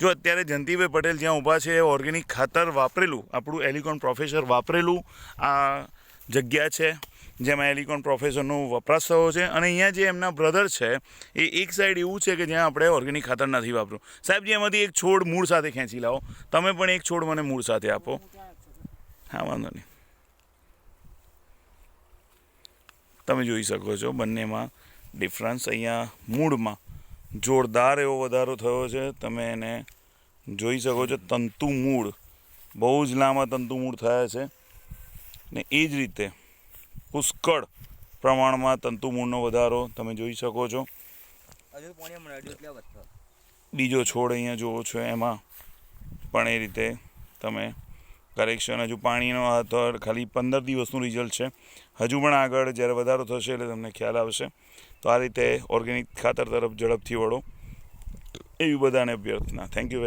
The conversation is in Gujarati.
જો અત્યારે જયંતિભાઈ પટેલ જ્યાં ઊભા છે, એ ઓર્ગેનિક ખાતર વાપરેલું, આપણું એલિકોન પ્રોફેસર વાપરેલું, આ જગ્યા છે, જેમાં એલિકોન પ્રોફેસરનો વપરાશ થયો છે. અને અહીંયા જે એમના બ્રધર છે, એ એક સાઈડ એવું છે કે જ્યાં આપણે ઓર્ગેનિક ખાતર નથી વાપરું સાહેબજી એમાંથી એક છોડ મૂળ સાથે ખેંચી લાવો. તમે પણ એક છોડ મને મૂળ સાથે આપો. હા, વાંધો નહીં. તમે જોઈ શકો છો બંનેમાં ડિફરન્સ અહીંયા મૂળમાં. જોરદાર એવો વધારો થયો છે. તમે એને જોઈ શકો છો તંતુ મૂળ. બહુ જ લાંબા તંતુ મૂળ થયા છે. ને એ જ રીતે પુષ્કળ પ્રમાણમાં તંતુ મૂળનો વધારો તમે જોઈ શકો છો. બીજો છોડ અહીંયા જોવો છો એમાં પણ એ રીતે તમે કરેક્શન હજુ પાણીનો હતો ખાલી પંદર દિવસનું રિઝલ્ટ છે. હજુ પણ આગળ જ્યારે વધારો થશે એટલે તમને ખ્યાલ આવશે. તો આ રીતે ઓર્ગેનિક ખાતર તરફ ઝડપથી વળો. એવી બધાને અભ્યર્થના. Thank you very